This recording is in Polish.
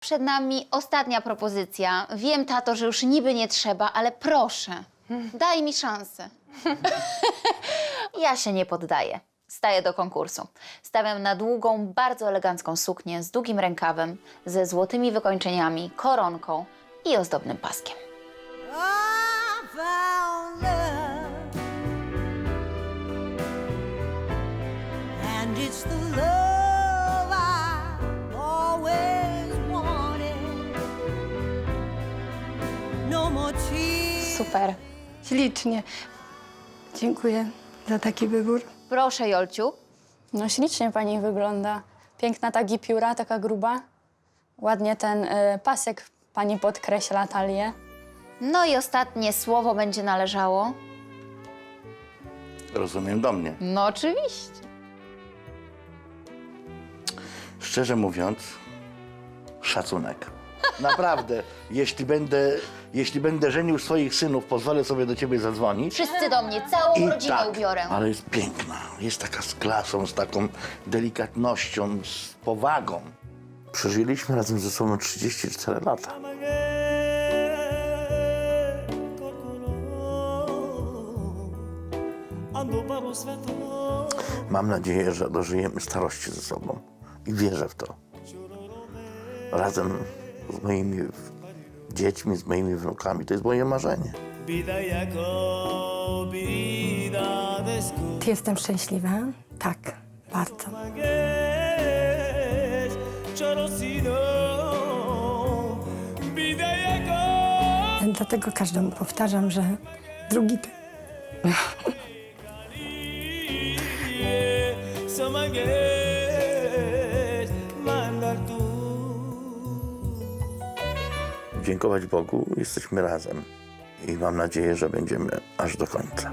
Przed nami ostatnia propozycja. Wiem, tato, że już niby nie trzeba, ale proszę, daj mi szansę. ja się nie poddaję. Staję do konkursu. Stawiam na długą, bardzo elegancką suknię z długim rękawem, ze złotymi wykończeniami, koronką i ozdobnym paskiem. It's the Super. Ślicznie. Dziękuję za taki wybór. Proszę, Jolciu. No ślicznie pani wygląda. Piękna ta gipiura, taka gruba. Ładnie ten y, pasek pani podkreśla talię. No i ostatnie słowo będzie należało. Rozumiem do mnie. No oczywiście. Szczerze mówiąc, szacunek. Naprawdę, jeśli będę, jeśli będę żenił swoich synów, pozwolę sobie do ciebie zadzwonić. Wszyscy do mnie, całą rodzinę tak, ubiorę. ale jest piękna. Jest taka z klasą, z taką delikatnością, z powagą. Przeżyliśmy razem ze sobą 34 lata. Mam nadzieję, że dożyjemy starości ze sobą i wierzę w to. Razem z moimi dziećmi, z moimi wnukami. To jest moje marzenie. Jestem szczęśliwa? Tak, bardzo. Dlatego każdemu powtarzam, że drugi ty. Dziękować Bogu, jesteśmy razem. I mam nadzieję, że będziemy aż do końca.